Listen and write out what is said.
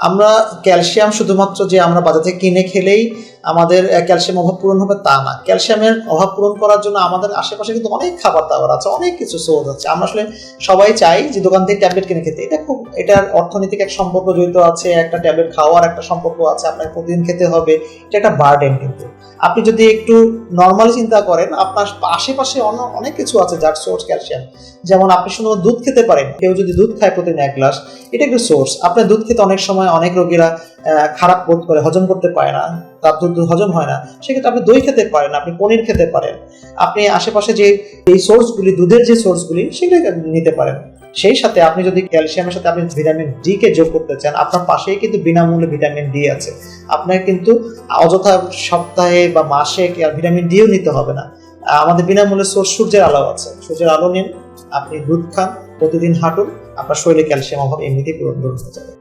আমরা ক্যালসিয়াম শুধুমাত্র যে আমরা বাজার থেকে কিনে খেলেই আমাদের ক্যালসিয়াম অভাব পূরণ হবে তা না। ক্যালসিয়ামের অভাব পূরণ করার জন্য আমাদের আশেপাশে কিন্তু অনেক খাবার দাবার আছে, অনেক কিছু সোর্স আছে। আমরা আসলে সবাই চাই যে দোকান থেকে ট্যাবলেট কিনে খেতে। এটা খুব, এটার অর্থনৈতিক এক সম্পর্ক জড়িত আছে, একটা ট্যাবলেট খাওয়ার একটা সম্পর্ক আছে আপনাকে প্রতিদিন খেতে হবে। এটা একটা বার্ডেন কিন্তু। আপনি যদি একটু নর্মালি চিন্তা করেন, আপনার আশেপাশে অন্য- অনেক কিছু আছে যার সোর্স ক্যালসিয়াম। যেমন আপনি শুধু দুধ খেতে পারেন। কেউ যদি দুধ খায় প্রতিদিন এক গ্লাস, এটা একটু সোর্স আপনার দুধ খেতে অনেক সময় অনেক রোগীরা খারাপ বোধ করে, হজম করতে পারে না, তার দুধ হজম হয় না। সেক্ষেত্রে আপনি দই খেতে পারেন, আপনি পনির খেতে পারেন। আপনি আশেপাশে যে এই সোর্সগুলি দুধের যে সোর্সগুলি সেগুলি নিতে পারেন। সেই সাথে আপনি যদি ক্যালসিয়ামের সাথে আপনি ভিটামিন ডি কে যোগ করতে চান, আপনার পাশেই কিন্তু বিনামূল্যে ভিটামিন ডি আছে। আপনার কিন্তু অযথা সপ্তাহে বা মাসে ভিটামিন ডিও নিতে হবে না। আমাদের বিনামূল্যে সোর্স সূর্যের আলো আছে। সূর্যের আলো নিন, আপনি দুধ খান, প্রতিদিন হাঁটুন, আপনার শরীরে ক্যালসিয়াম অভাব এমনিতেই পূরণ হয়ে যাবে।